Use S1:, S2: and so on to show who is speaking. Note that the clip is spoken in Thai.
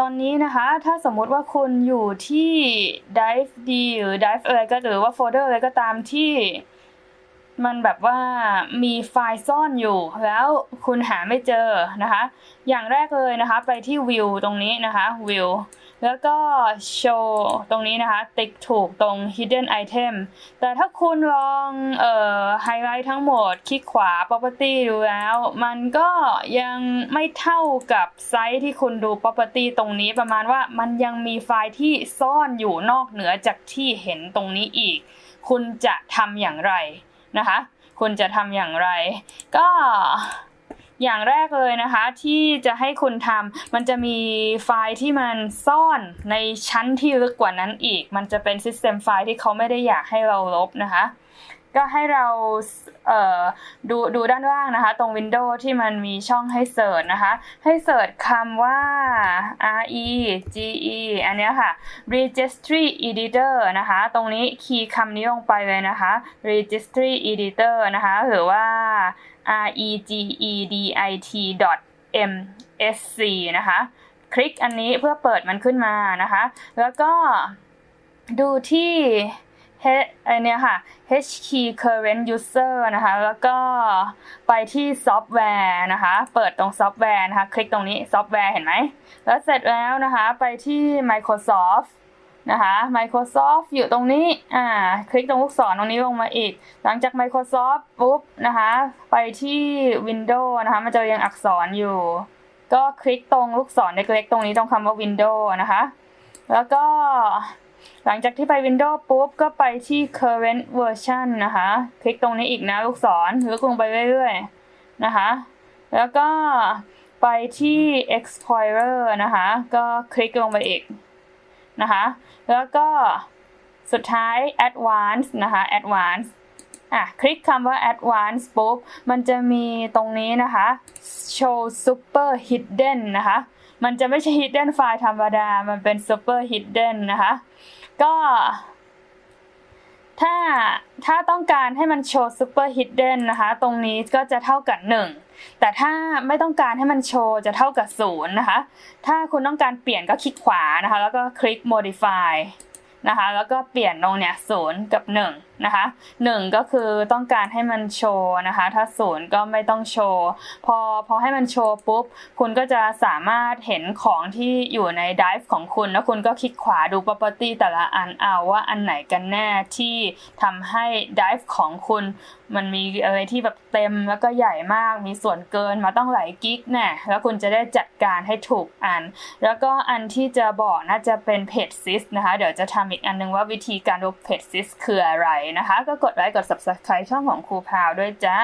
S1: ตอนนี้นะคะถ้าสมมุติว่าคุณอยู่ที่ dive D หรือ dive อะไรก็หรือว่าโฟลเดอร์อะไรก็ตามที่ มันแบบว่ามีไฟล์ซ่อนอยู่ แล้วคุณหาไม่เจอนะคะ อย่างแรกเลยนะคะ ไปที่ View ตรงนี้นะคะ View แล้วก็ Show ตรงนี้นะคะติ๊กถูกตรง Hidden Item แต่ถ้าคุณลองเอ่อไฮไลท์ทั้งหมดคลิกขวา Property ดูแล้ว มันก็ยังไม่เท่ากับไซต์ที่คุณดู Property ตรงนี้ประมาณว่ามันยังมีไฟล์ที่ซ่อนอยู่นอกเหนือจากที่เห็นตรงนี้อีก คุณจะทำอย่างไรนะคะ คุณจะทำอย่างไร ก็ อย่างแรกเลยนะคะที่จะให้คุณทำมันจะมีไฟล์ที่มันซ่อนในชั้นที่ลึกกว่านั้นอีก มันจะเป็น System ไฟล์ที่เขาไม่ได้อยากให้เราลบนะคะ ก็ให้เราเดูดูด้านล่างนะคะ ตรง Windows ที่มันมีช่องให้เสิร์ชนะคะ ให้เสิร์ชคำว่า R E G E อันนี้ค่ะ Registry Editor นะคะ ตรงนี้คีย์คำนี้ลงไปเลยนะคะ Registry Editor นะคะ หรือว่า R E G E D I t M S C นะคะ คลิกอันนี้เพื่อเปิดมันขึ้นมานะคะ แล้วก็ดูที่ H ไอเนี้ยค่ะ H key current user นะคะ แล้วก็ไปที่ซอฟต์แวร์นะคะ เปิดตรงซอฟต์แวร์นะคะ คลิกตรงนี้ซอฟต์แวร์เห็นไหม แล้วเสร็จแล้วนะคะ ไปที่ Microsoft นะคะ Microsoft อยู่ตรงนี้ อ่า คลิกตรงลูกศรตรงนี้ลงมาอีก หลังจาก Microsoft ปุ๊บนะคะ ไปที่ Windows นะคะ มันจะยังอักษรอยู่ ก็คลิกตรงลูกศรเล็กๆตรงนี้ตรงคำว่า Windows นะคะ แล้วก็ หลังจากที่ไป Windows ปุ๊บ ก็ไปที่ current version นะคะ คลิกตรงนี้อีกนะลูกศรลึกลงไปเรื่อยๆ นะคะ แล้วก็ไปที่ Explorer นะคะ ก็คลิกลงไปอีกนะคะ แล้วก็สุดท้าย Advanced นะคะ Advanced อะ คลิกคำว่า Advanced ปุ๊บ มันจะมีตรงนี้นะคะ Show Super Hidden นะคะ มันจะไม่ใช่ hidden ไฟล์ธรรมดา มันเป็น super hidden นะคะ ก็ถ้าถ้าต้องการให้มันโชว์ซูเปอร์ฮิดเดนนะคะ ตรงนี้ก็จะเท่ากับ 1 แต่ถ้าไม่ต้องการให้มันโชว์จะเท่ากับ0นะคะ ถ้าคุณต้องการเปลี่ยนก็คลิกขวานะคะ แล้วก็คลิก modify นะคะ แล้วก็เปลี่ยนตรงเนี้ย0กับ1นะคะ1ก็คือต้องการให้มันโชว์นะคะ ถ้า0ก็ไม่ต้องโชว์ พอพอให้มันโชว์ปุ๊บ คุณก็จะสามารถเห็นของที่อยู่ใน Drive ของคุณ แล้วคุณก็คลิกขวาดู property แต่ละอันเอาว่าอันไหนกันแน่ที่ทำให้ Drive ของคุณ มันมีอะไรที่แบบเต็มแล้วก็ใหญ่มาก มีส่วนเกินมาต้องหลายกิกแน่แล้วคุณจะได้จัดการให้ถูกอัน แล้วก็อันที่จะบอกน่าจะเป็นเพจซิสนะคะ เดี๋ยวจะทำอีกอันนึงว่าวิธีการดูเพจซิสคืออะไรนะคะ ก็กดไลค์กด subscribe ช่องของครูพาวด้วยจ้า